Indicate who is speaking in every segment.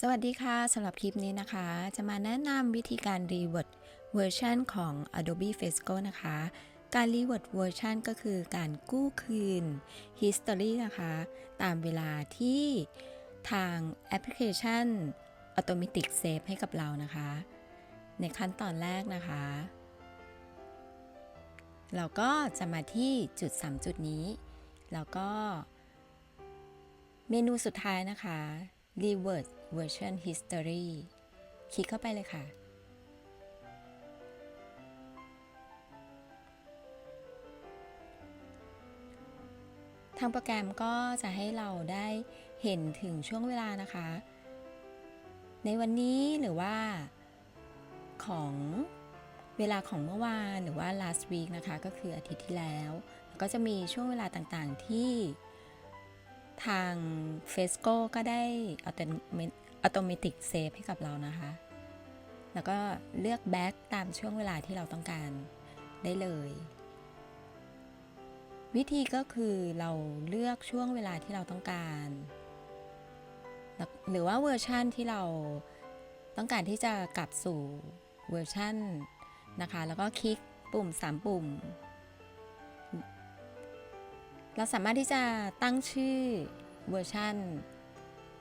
Speaker 1: สวัสดีค่ะสำหรับคลิปนี้นะคะ จะมาแนะนำวิธีการ revert เวอร์ชันของ Adobe Fresco นะคะ การ revert เวอร์ชันก็คือการกู้คืน history นะคะ ตามเวลาที่ทางแอปพลิเคชัน Automatic Save ให้กับเรานะคะ ในขั้นตอนแรกนะคะ เราก็จะมาที่จุด 3 จุดนี้ แล้วก็เมนูสุดท้ายนะคะ Revert Version History คลิกเข้าไปเลยค่ะ ทางโปรแกรมก็จะให้เราได้เห็นถึงช่วงเวลานะคะ ในวันนี้หรือว่าของเวลาของเมื่อวานหรือว่า last week นะคะ ก็คืออาทิตย์ที่แล้ว ก็จะมีช่วงเวลาต่างๆที่ ทาง f e s c o ก็ได้ Automatic Save ให้กับเรานะคะ แล้วก็เลือก Back ตามช่วงเวลาที่เราต้องการได้เลย วิธีก็คือเราเลือกช่วงเวลาที่เราต้องการ หรือว่าเวอร์ชั่นที่เราต้องการที่จะกลับสู่เวอร์ชั่นนะคะ แล้วก็คลิกปุ่ม 3 ปุ่ม เราสามารถที่จะตั้งชื่อเวอร์ชัน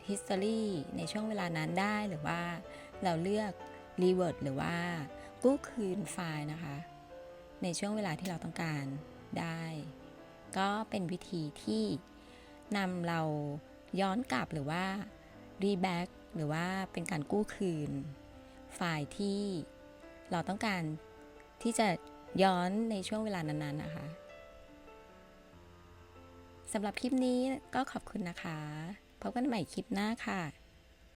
Speaker 1: history ในช่วงเวลานั้นได้หรือว่าเราเลือก revert หรือว่ากู้คืนไฟล์นะคะ ในช่วงเวลาที่เราต้องการได้ ก็เป็นวิธีที่นำเราย้อนกลับหรือว่า reback หรือว่าเป็นการกู้คืน ไฟล์ที่เราต้องการที่จะย้อนในช่วงเวลานั้นๆนะคะ สำหรับคลิปนี้ก็ขอบคุณนะคะ พบกันใหม่คลิปหน้าค่ะ